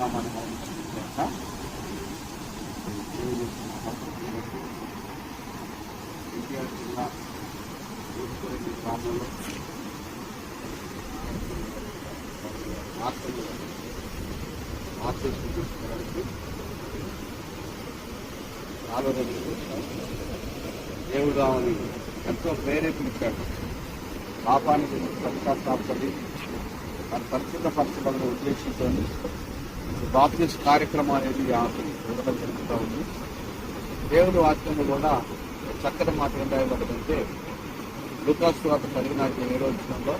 నామాన్ని ఎన్టీఆర్ జిల్లా గ్రామంలో మార్పులు మార్పులు ఆలోచనలు దేవుడు ఆమెని ఎంతో ప్రేరేపించాడు. పాపానికి పశ్చాత్తాపడి మన పరిస్థితులను ఉద్దేశించండి బాప్తిస్ కార్యక్రమం అనేది ఉండడం జరుగుతూ ఉంది. దేవుని వాక్యంలో కూడా చక్కటి మాట ఏం రాయబడిందంటే లుకాస్ వార్త కలిగిన ఏడో విషయంలో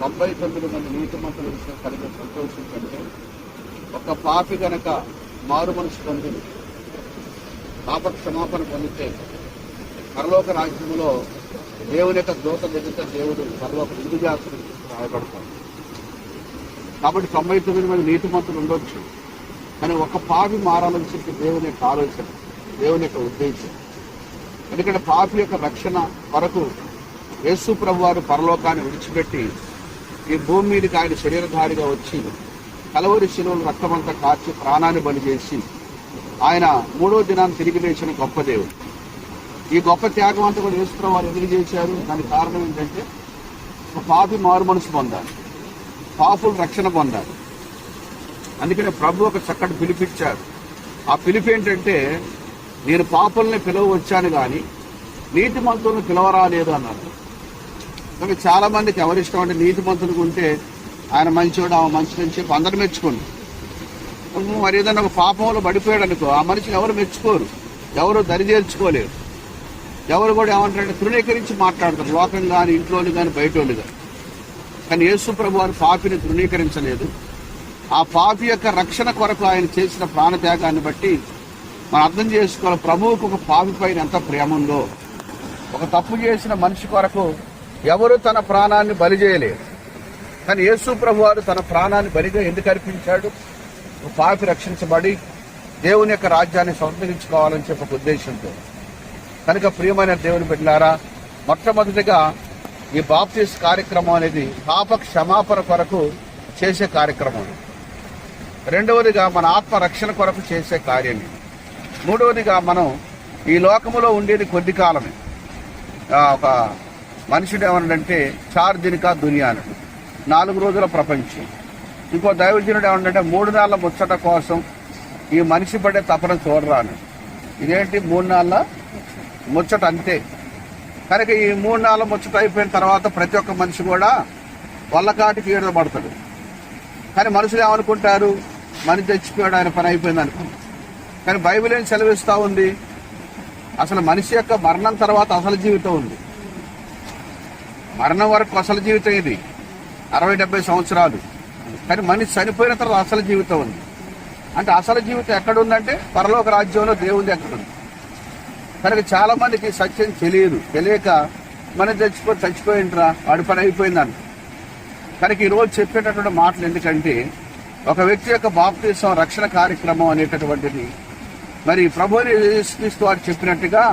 తొంభై తొమ్మిది మంది నీతి మంత్రుల విషయం సంతోషం కంటే ఒక పాపి గనక మారు మనసు పొంది పాప క్షమాపణ పొందితే పరలోక రాజ్యంలో దేవుని యొక్క దూత ఎదుట దేవుడు పరలోక విందు జాతులు రాయబడతాడు కాబట్టి తొంభై తొమ్మిది మంది నీతి మంత్రులు ఉండొచ్చు. కానీ ఒక పాపి మారాలని చెప్పి దేవుని యొక్క ఆలోచన దేవుని యొక్క ఉద్దేశం. ఎందుకంటే పాపి యొక్క రక్షణ వరకు యేసు ప్రభు వారు పరలోకాన్ని విడిచిపెట్టి ఈ భూమి మీదకి ఆయన శరీరధారిగా వచ్చి కలవరి శిలువలు రక్తమంతా కాచి ప్రాణాన్ని బలి చేసి ఆయన మూడో దినాన్ని తిరిగి లేచిన గొప్ప దేవుడు. ఈ గొప్ప త్యాగం అంతా కూడా యేసుప్రభు వారు ఎందుకు చేశారు? దానికి కారణం ఏంటంటే ఒక పాపి మారు మనసు పొందాలి. పాపులు రక్షణ పొందారు అందుకనే ప్రభు ఒక చక్కటి పిలిపిచ్చారు ఆ పిలుపు ఏంటంటే నేను పాపుల్ని పిలవచ్చాను కానీ నీతి మంతులను పిలవరాలేదు అన్నారు. కానీ చాలా మందికి ఎవరిష్టం అంటే నీతి మంతులకు ఉంటే ఆయన మంచివాడు ఆమె మంచి అని చెప్పి అందరు మెచ్చుకోండి మరి ఏదైనా ఒక పాపంలో పడిపోయాడు అనుకో ఆ మనిషిని ఎవరు మెచ్చుకోరు. ఎవరు దరిదేర్చుకోలేరు ఎవరు కూడా ఏమంటారంటే తృణీకరించి మాట్లాడతారు. లోకం కానీ ఇంట్లోని కానీ బయట వాళ్ళు కానీ కానీ యేసు ప్రభు వారు పాపిని తృణీకరించలేదు. ఆ పాపి యొక్క రక్షణ కొరకు ఆయన చేసిన ప్రాణత్యాగాన్ని బట్టి మనం అర్థం చేసుకోవాలి ప్రభువుకు ఒక పాపి పైన ఎంత ప్రేమ ఉందో ఒక తప్పు చేసిన మనిషి కొరకు ఎవరు తన ప్రాణాన్ని బలి చేయలేరు కానీ యేసు ప్రభు వారు తన ప్రాణాన్ని బలిగా ఎందుకు అర్పించాడు? ఒక పాపి రక్షించబడి దేవుని యొక్క రాజ్యాన్ని సంతరించుకోవాలని చెప్పి ఒక ఉద్దేశంతో. కనుక ప్రియమైన దేవుని బిడ్డలారా మొట్టమొదటిగా ఈ బాప్తీస్ కార్యక్రమం అనేది పాప క్షమాపణ కొరకు చేసే కార్యక్రమం. రెండవదిగా మన ఆత్మ రక్షణ కొరకు చేసే కార్యం ఇది. మూడవదిగా మనం ఈ లోకములో ఉండేది కొద్ది కాలమే. ఒక మనుషుడు ఏమన్నాడంటే చార్ దినికా దునియాను నాలుగు రోజుల ప్రపంచం. ఇంకో దైవజనుడు ఏమన్నాడంటే మూడు నాళ్ళ ముచ్చట కోసం ఈ మనిషి పడే తపన చూడరాను ఇదేంటి మూడు నాళ్ళ ముచ్చట? అంతే. కనుక ఈ మూడు నాలుగు ముచ్చట అయిపోయిన తర్వాత ప్రతి ఒక్క మనిషి కూడా వల్లకాటికి ఈడ పడతాడు. కానీ మనుషులు ఏమనుకుంటారు? మనిషి చచ్చిపోయాడు ఆయన పని అయిపోయింది అనుకుంటారు కానీ బైబిల్ ఏం సెలవిస్తూ ఉంది? అసలు మనిషి యొక్క మరణం తర్వాత అసలు జీవితం ఉంది. మరణం వరకు అసలు జీవితం ఇది. అరవై డెబ్బై సంవత్సరాలు. కానీ మనిషి చనిపోయిన తర్వాత అసలు జీవితం ఉంది. అంటే అసలు జీవితం ఎక్కడుందంటే పరలోక రాజ్యంలో దేవుంది ఎక్కడుంది కనుక చాలా మందికి సత్యం తెలియదు. తెలియక మనం చచ్చిపో చచ్చిపోయింట్రా వాడి పని అయిపోయిందని. కనుక ఈరోజు చెప్పేటటువంటి మాటలు ఎందుకంటే ఒక వ్యక్తి యొక్క బాప్తీసం రక్షణ కార్యక్రమం అనేటటువంటిది మరి ప్రభుని యేసుక్రీస్తు వారు చెప్పినట్టుగా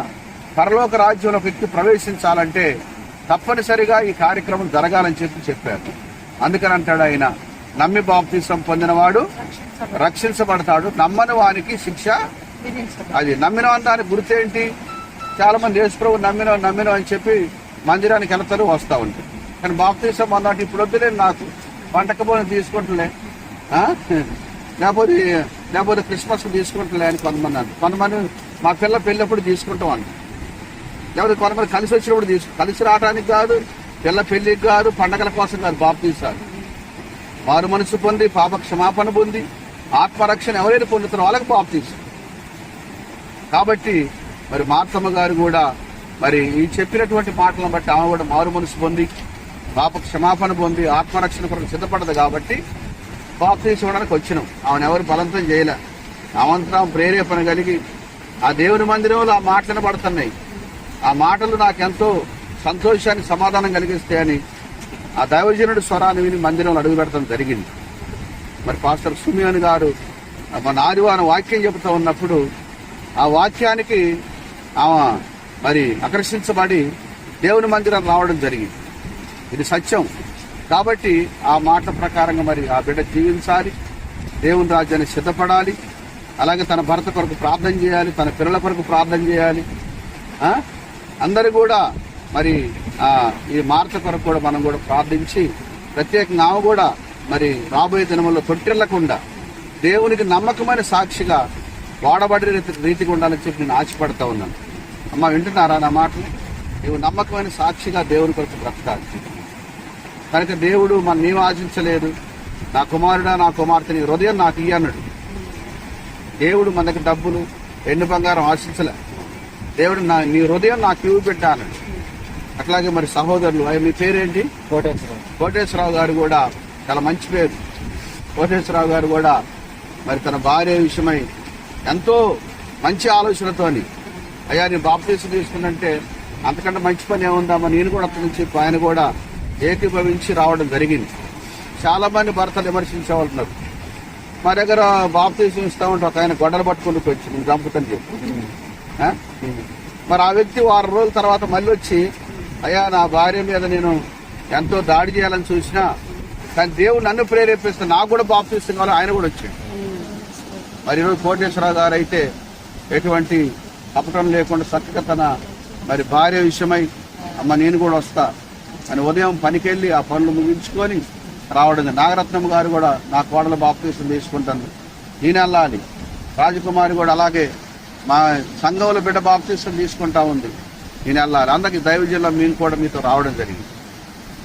పరలోక రాజ్యంలో ఒక వ్యక్తి ప్రవేశించాలంటే తప్పనిసరిగా ఈ కార్యక్రమం జరగాలని చెప్పి చెప్పారు. అందుకని అంటాడు ఆయన నమ్మి బాప్తీసం పొందినవాడు రక్షించబడతాడు నమ్మని వానికి శిక్ష అది నమ్మిన దానికి గుర్తేంటి? చాలా మంది యేసుప్రభు నమ్మిన నమ్మినాం అని చెప్పి మందిరానికి వెళ్తారు వస్తూ ఉంటారు. కానీ బాప్తీసం అన్నట్టు ఇప్పుడు వద్దులే నాకు వంటకపోయిన తీసుకుంటలే. లేకపోతే లేకపోతే క్రిస్మస్ తీసుకుంటలే అని కొంతమంది అన్నారు. కొంతమంది మా పిల్ల పెళ్ళప్పుడు తీసుకుంటాం అంట లేకపోతే కొంతమంది కలిసి వచ్చినప్పుడు తీసుకు కలిసి రావడానికి కాదు పిల్ల పెళ్ళికి కాదు పండగల కోసం కాదు బాప్తీసాలు. వారు మనసు పొంది పాప క్షమాపణ పొంది ఆత్మరక్షణ ఎవరైనా పొందుతారో వాళ్ళకి బాప్తీసం. కాబట్టి మరి మార్తమ్మ గారు కూడా మరి ఈ చెప్పినటువంటి మాటలను బట్టి ఆమె కూడా మారు మనసు పొంది పాప క్షమాపణ పొంది ఆత్మరక్షణ కొరకు సిద్ధపడదు కాబట్టి బాప్తీసం ఇవ్వడానికి వచ్చినాం. ఆమెను ఎవరు బలంతం చేయలే. అవంతరం ప్రేరేపణ కలిగి ఆ దేవుని మందిరంలో ఆ మాటలు పడుతున్నాయి. ఆ మాటలు నాకెంతో సంతోషాన్ని సమాధానం కలిగిస్తాయని ఆ దైవజనుడి స్వరాన్ని విని మందిరంలో అడుగు పెడతాం జరిగింది. మరి పాస్టర్ సుమియన్ గారు మన ఆదివారం వాక్యం చెబుతూ ఉన్నప్పుడు ఆ వాక్యానికి ఆమె మరి ఆకర్షించబడి దేవుని మందిరం రావడం జరిగింది. ఇది సత్యం. కాబట్టి ఆ మాట ప్రకారంగా మరి ఆ బిడ్డ జీవించాలి. దేవుని రాజ్యాన్ని సిద్ధపడాలి. అలాగే తన భర్త కొరకు ప్రార్థన చేయాలి. తన పిల్లల కొరకు ప్రార్థన చేయాలి. అందరూ కూడా మరి ఈ మార్త కొరకు కూడా మనం కూడా ప్రార్థించి ప్రత్యేకంగా ఆమె కూడా మరి రాబోయే దినముల్లో తొట్టిల్లకుండా దేవునికి నమ్మకమైన సాక్షిగా వాడబడి రీతి- రీతిగా ఉండాలని చెప్పి నేను ఆశపడతా ఉన్నాను. అమ్మ వింటున్నారా నా మాటలు? నీవు నమ్మకమైన సాక్షిగా దేవుని కొరకు బ్రతకాలి. కనుక దేవుడు మన నీవు ఆశించలేదు. నా కుమారుడా నా కుమార్తె నీ హృదయం నాకు ఇయ్యి అన్నాడు. దేవుడు మన దగ్గర డబ్బులు ఎండు బంగారం ఆశించలే. దేవుడు నా నీ హృదయం నాకు ఇవ్వు బిడ్డ అన్నాడు. అట్లాగే మరి సహోదరులు అయ్య, మీ పేరేంటి? కోటేశ్వరం కోటేశ్వరరావు గారు కూడా చాలా మంచి పేరు. కోటేశ్వరరావు గారు కూడా మరి తన భార్య విషయమై ఎంతో మంచి ఆలోచనతోని అయ్యా నేను బాప్తీసు తీసుకున్నంటే అంతకంటే మంచి పని ఏముందామా నేను కూడా అక్కడి నుంచి ఆయన కూడా ఏకీభవించి రావడం జరిగింది. చాలా మంది భర్తలు విమర్శించే వాళ్ళు ఉన్నారు. మా దగ్గర బాప్తీసు ఇస్తా ఉంటే ఒక ఆయన గొడవలు పట్టుకుని వచ్చి నేను చంపుతాను చెప్పి. మరి ఆ వ్యక్తి వారం రోజుల తర్వాత మళ్ళీ వచ్చి అయ్యా నా భార్య మీద నేను ఎంతో దాడి చేయాలని చూసినా కానీ దేవుడు నన్ను ప్రేరేపిస్తే నాకు కూడా బాప్తీసం కావాలి ఆయన కూడా వచ్చాడు. మరి ఈరోజు కోటేశ్వరరావు గారు అయితే ఎటువంటి అపటం లేకుండా చక్కగా తన మరి భార్య విషయమై అమ్మ నేను కూడా వస్తా. అని ఉదయం పనికెళ్ళి ఆ పనులు ముగించుకొని రావడం నాగరత్నం గారు కూడా నా కోడల బాప్తీసం తీసుకుంటాను. నేను వెళ్ళాలి. రాజకుమారి కూడా అలాగే మా సంఘంలో బిడ్డ బాప్తీసం తీసుకుంటా ఉంది. నేను వెళ్ళాలి. దైవ దైవజంలో మేము కూడా మీతో రావడం జరిగింది.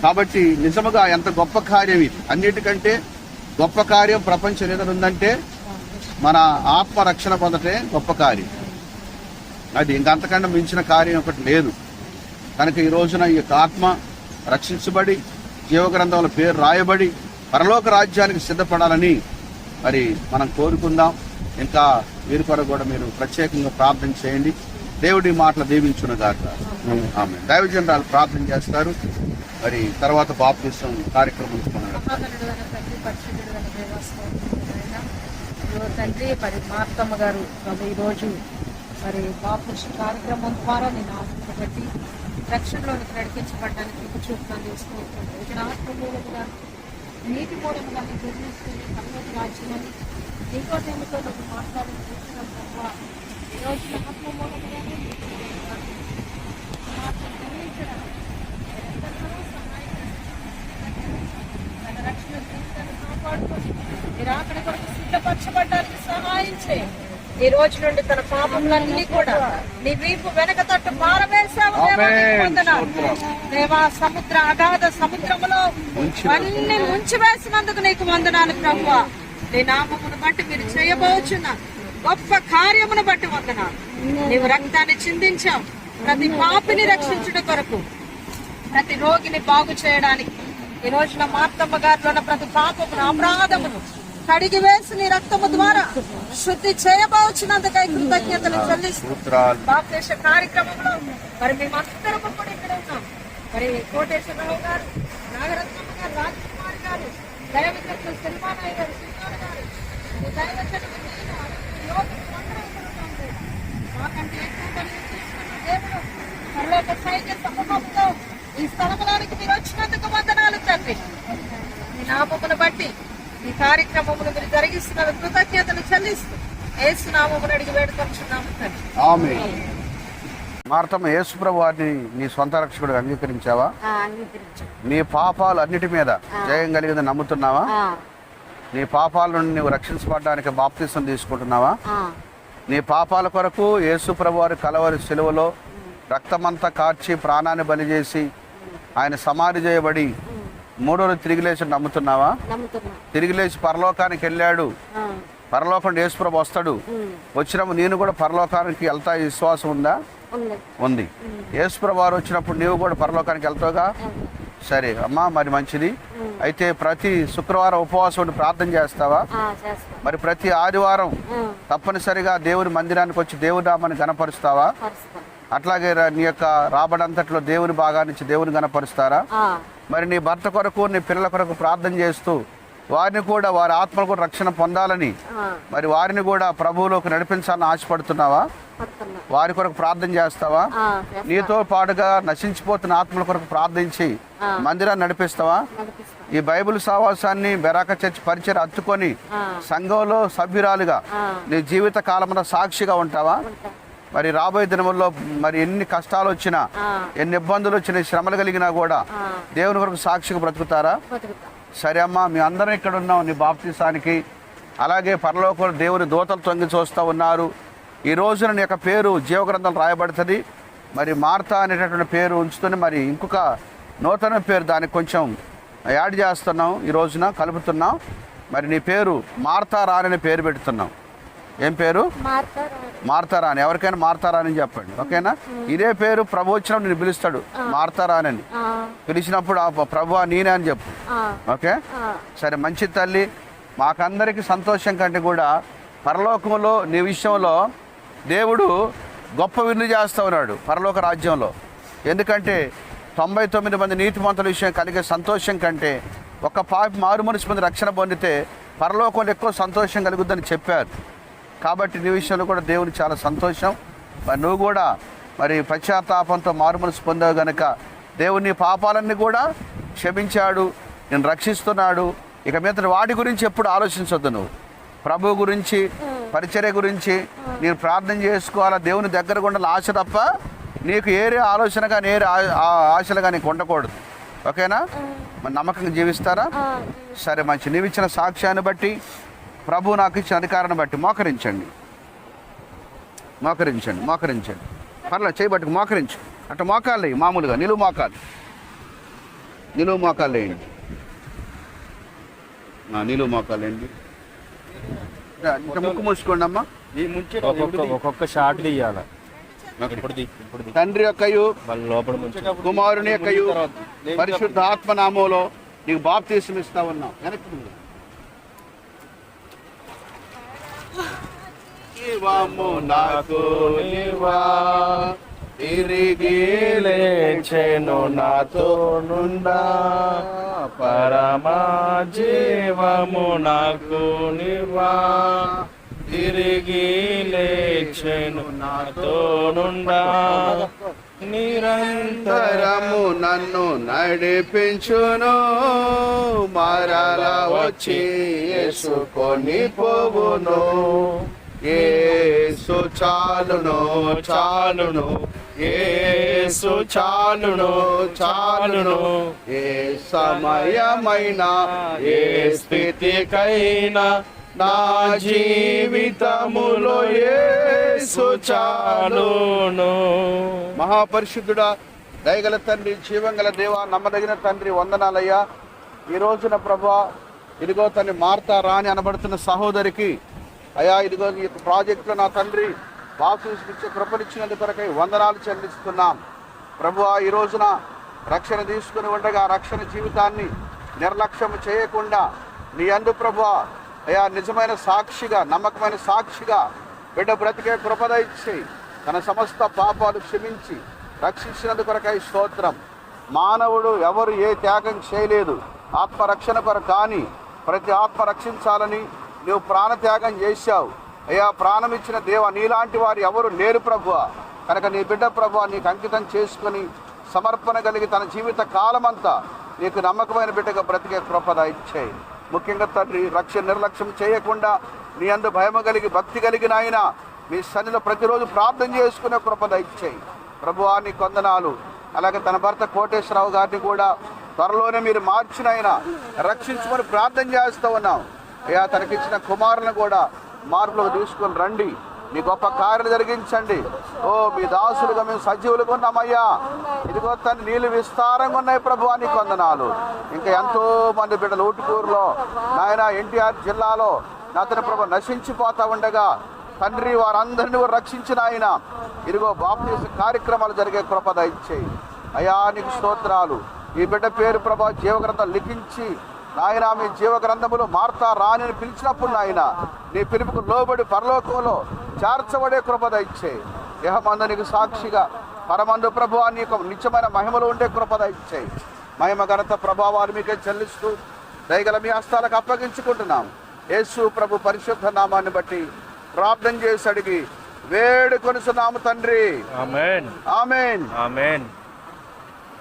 కాబట్టి నిజముగా ఎంత గొప్ప కార్యం ఇది. అన్నిటికంటే గొప్ప కార్యం ప్రపంచం ఏదైనా ఉందంటే మన ఆత్మ రక్షణ పొందటే గొప్ప కార్యం. అది ఇంకంతకంటే మించిన కార్యం ఒకటి లేదు. కనుక ఈ రోజున ఈ యొక్క ఆత్మ రక్షించబడి జీవగ్రంథంలో పేరు రాయబడి పరలోక రాజ్యానికి సిద్ధపడాలని మరి మనం కోరుకుందాం. ఇంకా వీరి కొరకు కూడా మీరు ప్రత్యేకంగా ప్రార్థన చేయండి. దేవుడి మాటలు దీవించును గాక. ఆమె దైవజనరాలు ప్రార్థన చేస్తారు. మరి తర్వాత బాప్తిసం కార్యక్రమం మనం మహాగణుడైన తండ్రి పరిశుద్ధుడైన దేవస్థానం ఇదిగో తండ్రి మరి మార్తమ్మ గారు ప్రభు ఈరోజు మరి బాపుష కార్యక్రమం ద్వారా నేను ఆశను బట్టి రక్షణలోనికి నడిపించబడడానికి మీకు చూపుతాను చేసుకుంటున్నాను ఇక ఆత్మమూలముగా నీటి మూలముగా నీకు నిర్మిస్తుంది కర్మతి రాజ్యమని నీతో నేమితో నువ్వు మాట్లాడి చూసిన తప్ప ఈరోజు ఆత్మ మూలముగానే నీకు మాటలు తెలియజేయడానికి ఎంతగానో సహాయం తన రక్షణ జీవితాన్ని కాపాడుకొని మీరు అక్కడి కొరకు సిద్ధపరచబడ్డానికి సహాయం చేయండి ఈ రోజు నుండి తన పాపములన్నీ కూడా నీ వీపు వెనక తట్టు పారవేశావు దేవా, సముద్ర అగాధ సముద్రములో అన్ని ముంచి వేసినందుకు నీకు వందనాలు ప్రభు నీ నామమును బట్టి మీరు చేయబోచున్న గొప్ప కార్యమును బట్టి వందనాలు. నీవు రక్తాన్ని చిందించావు. ప్రతి పాపిని రక్షించుట కొరకు ప్రతి రోగిని బాగు చేయడానికి ఈ రోజున మార్తమ్మ గారిలో ఉన్న ప్రతి పాపమును అపరాధమును కడిగి వేసి నీ రక్తము ద్వారా శుద్ధి చేయబోచినందుకై కృతజ్ఞతలు చెల్లిస్తూ బాప్దేశ కార్యక్రమంలో మరి మేమందరం కూడా ఇక్కడ ఉన్నాం. మరి కోటేశ్వరరావు గారు నాగరత్నమ్మ గారు రాజకుమారి గారు దైవజనులు సినిమానాయ గారు శ్రీకారు గారు ఈ అందరం. మాకంటే ఎక్కువ దేవుడు సైన్య సమూహంలో స్థలములోనికి మీరు వచ్చినందుకు వందనాలు తండ్రి. మీ నామమును బట్టి కార్యక్రమమును మీరు జరిగిస్తున్న కృతజ్ఞతలు చెల్లిస్తూ అడిగి వేడుకొచ్చున్నాము తండ్రి. ఆమె మార్తమ్మ యేసుప్రభు వారిని నీ సొంత రక్షకుడు అంగీకరించావా? అంగీకరించు నీ పాపాలు అన్నిటి మీద జయం కలిగింది నమ్ముతున్నావా? నీ పాపాల నుండి నువ్వు రక్షించబడడానికి బాప్తీసం తీసుకుంటున్నావా? నీ పాపాల కొరకు యేసు ప్రభు వారి కలవరి సెలవులో రక్తమంతా కార్చి ప్రాణాన్ని బలి చేసి ఆయన సమాధి చేయబడి మూడో రోజు తిరిగి లేచి నమ్ముతున్నావా? నమ్ముతున్నా. తిరిగి లేచి పరలోకానికి వెళ్ళాడు. పరలోకం యేసుప్రభు వస్తాడు. వచ్చినప్పుడు నేను కూడా పరలోకానికి వెళ్తా విశ్వాసం ఉందా? ఉంది. యేసుప్రభు వారు వచ్చినప్పుడు నీవు కూడా పరలోకానికి వెళ్తావుగా? సరే అమ్మా మరి మంచిది. అయితే ప్రతి శుక్రవారం ఉపవాసం ఉండి ప్రార్థన చేస్తావా? చేస్తాం. మరి ప్రతి ఆదివారం తప్పనిసరిగా దేవుని మందిరానికి వచ్చి దేవుని నామాన్ని గణపరుస్తావా పరుస్తాం. అట్లాగే నీ యొక్క రాబడంతట్లో దేవుని ఇచ్చి దేవుని గణపరుస్తారా మరి నీ భర్త కొరకు నీ పిల్లల కొరకు ప్రార్థన చేస్తూ వారిని కూడా వారి ఆత్మలు కూడా రక్షణ పొందాలని మరి వారిని కూడా ప్రభువులోకి నడిపించాలని ఆశపడుతున్నావా పడుతున్నా వారి కొరకు ప్రార్థన చేస్తావా. నీతో పాటుగా నశించిపోతున్న ఆత్మల కొరకు ప్రార్థించి. మందిరాన్ని నడిపిస్తావా నడిపిస్తా. ఈ బైబిల్ సావాసాన్ని బెరాక చర్చ్ పరిచయం అత్తుకొని సంఘంలో సభ్యురాలుగా నీ జీవిత కాలమున సాక్షిగా ఉంటావా ఉంటా. మరి రాబోయే దినముల్లో మరి ఎన్ని కష్టాలు వచ్చినా ఎన్ని ఇబ్బందులు వచ్చినా శ్రమలు కలిగినా కూడా దేవుని కొరకు సాక్షిగా బ్రతుకుతారా. సరే అమ్మా మీ అందరం ఇక్కడ ఉన్నాం నీ బాప్తీసానికి. అలాగే పరలోకంలో దేవుని దూతలు తొంగి చూస్తూ ఉన్నారు. ఈ రోజున నీ యొక్క పేరు జీవగ్రంథం రాయబడుతుంది. మరి మార్తా అనేటటువంటి పేరు ఉంచుతుంది మరి ఇంకొక నూతన పేరు దానికి కొంచెం యాడ్ చేస్తున్నాం. ఈ రోజున కలుపుతున్నాం. మరి నీ పేరు మార్తా రాని పేరు పెడుతున్నాం. ఏం పేరు? మారుతారా? మార్తారాని ఎవరికైనా మార్తారాని చెప్పండి. ఓకేనా? ఇదే పేరు ప్రభు వచ్చినప్పుడు నేను పిలుస్తాడు మార్తారాని ఆ, పిలిచినప్పుడు ఆ ప్రభు నేనే అని చెప్పు. ఓకే? సరే మంచి తల్లి. మాకందరికి సంతోషం కంటే కూడా పరలోకంలో నీ విషయంలో దేవుడు గొప్ప విన్ను చేస్తూ ఉన్నాడు పరలోక రాజ్యంలో. ఎందుకంటే తొంభై తొమ్మిది మంది నీతిమంతుల విషయం కలిగే సంతోషం కంటే ఒక పాపి మారు మనసు మంది రక్షణ పొందితే పరలోకంలో ఎక్కువ సంతోషం కలుగుద్దని చెప్పారు. కాబట్టి నీ విషయంలో కూడా దేవుని చాలా సంతోషం. మరి నువ్వు కూడా మరి పశ్చాత్తాపంతో మారు మనసు పొందావు గనక దేవుని పాపాలన్నీ కూడా క్షమించాడు నేను రక్షిస్తున్నాడు. ఇక మీద వాటి గురించి ఎప్పుడు ఆలోచించొద్దు నువ్వు. ప్రభు గురించి పరిచర్య గురించి నేను ప్రార్థన చేసుకోవాలా? దేవుని దగ్గర ఉండాలి ఆశ తప్ప నీకు ఏరే ఆలోచన కానీ ఏరే ఆశలు కానీ ఉండకూడదు ఓకేనా? మరి నమ్మకంగా జీవిస్తారా? సరే మంచి నీవు ఇచ్చిన సాక్ష్యాన్ని బట్టి ప్రభు నాకు ఇచ్చిన అధికారాన్ని బట్టి మోకరించండి. మోకరించండి మోకరించండి. పర్లేదు చేయబట్టుకు మోకరించు. అట్లా మోకాలు వేయి మామూలుగా నిలువు మోకాలు. నిలువు మోకాలు వేయండి నిలువు మోకాలు వేయండి ఇంకా ముక్కు మూసుకోండి అమ్మా ఒక్కొక్క ఒక్కొక్క షాట్ తీయాల. తండ్రి యొక్కయు మళ్ళీ లోపల ముంచు. కుమారుని యొక్కయు పరిశుద్ధ ఆత్మనామంలో నీకు బాప్తీసం ఇస్తా ఉన్నాం. వెనక్కి తిరుగు. జీవము నాకు నీవా, తిరిగి లేచెను నాతో నుండా. పరమా జీవము నాకు నివా. తిరిగి లేచెను నాతో నుండా. నిరంతరము నన్ను నడిపించును. మరల వచ్చి యేసుకొని పోవును ఏసు చాలును చాలును. ఏసు చాలును చాలును. ఏ సమయమైనా ఏ స్థితికైనా నా జీవితములో యేసు చాలును. మహాపరిశుద్ధుడా దయగల తండ్రి జీవంగల దేవ నమ్మదగిన తండ్రి వందనాలయ్యా. ఈ రోజున ప్రభా ఇదిగో తన్ని మార్తా రాని అనబడుతున్న సహోదరికి అయ్యా ఇదిగో ఈ ప్రాజెక్టులో నా తండ్రి బాప్తీసం కృపనిచ్చినందు కొరకై వందనాలు చెల్లిస్తున్నాం. ప్రభువా ఈ రోజున రక్షణ తీసుకుని ఉండగా రక్షణ జీవితాన్ని నిర్లక్ష్యం చేయకుండా నీ అందు ప్రభువా అయ్యా నిజమైన సాక్షిగా నమ్మకమైన సాక్షిగా బిడ్డ బ్రతికే కృపద ఇచ్చి తన సమస్త పాపాలు క్షమించి రక్షించినందు కొరకై స్తోత్రం. మానవుడు ఎవరు ఏ త్యాగం చేయలేదు. ఆత్మరక్షణ కొరకు కానీ ప్రతి ఆత్మ రక్షించాలని నువ్వు ప్రాణత్యాగం చేశావు. అయ్యా ప్రాణం ఇచ్చిన దేవ నీలాంటి వారు ఎవరు లేరు ప్రభువ. కనుక నీ బిడ్డ ప్రభువ నీకు అంకితం చేసుకొని సమర్పణ కలిగి తన జీవిత కాలమంతా నీకు నమ్మకమైన బిడ్డగా బ్రతికే కృపద ఇచ్చేయి. ముఖ్యంగా తండ్రి రక్ష నిర్లక్ష్యం చేయకుండా నీ అందు భయము కలిగి భక్తి కలిగిన ఆయన మీ సన్నిలో ప్రతిరోజు ప్రార్థన చేసుకునే కృపద దయచేయి. ప్రభువాన్ని కొందనాలు. అలాగే తన భర్త కోటేశ్వరరావు గారిని కూడా త్వరలోనే మీరు మార్చిన ఆయన రక్షించుకొని ప్రార్థన చేస్తూ ఉన్నాం. అయ్యా తనకిచ్చిన కుమారులను కూడా మార్పులకు తీసుకొని రండి. మీ గొప్ప కార్యం జరిగించండి. ఓ మీ దాసులుగా మేము సజీవులుగా ఉన్నామయ్యా. ఇదిగో తన నీళ్ళు విస్తారంగా ఉన్నాయి ప్రభు అని కొందనాలు ఇంకా ఎంతో మంది బిడ్డలు ఊటుకూరులో నాయన ఎన్టీఆర్ జిల్లాలో నాతన ప్రభు నశించిపోతా ఉండగా తండ్రి వారందరినీ కూడా రక్షించిన ఆయన. ఇదిగో బాప్తీస కార్యక్రమాలు జరిగే కృప దయచేయి. అయా నీకు స్తోత్రాలు. ఈ బిడ్డ పేరు ప్రభా జీవగ్రంథం లిఖించి నాయన మీ జీవగ్రంథములు మార్తా రాని పిలిచినప్పుడు నాయన నీ పిలుపుకు లోబడి పరలోకంలో చేర్చబడే కృప ఇచ్చే యహమందునికి సాక్షిగా పరమందు ప్రభు అని నిత్యమైన మహిమలో ఉండే కృప ఇచ్చే మహిమ ఘనత ప్రభావాలు మీకే చెల్లిస్తూ దయగల మీ హస్తాలకు అప్పగించుకుంటున్నాం. యేసు ప్రభు పరిశుద్ధ నామాన్ని బట్టి ప్రార్థన చేసి అడిగి వేడుకొనుసున్నాము తండ్రి. ఆమెన్. ఆమెన్. ఆమెన్.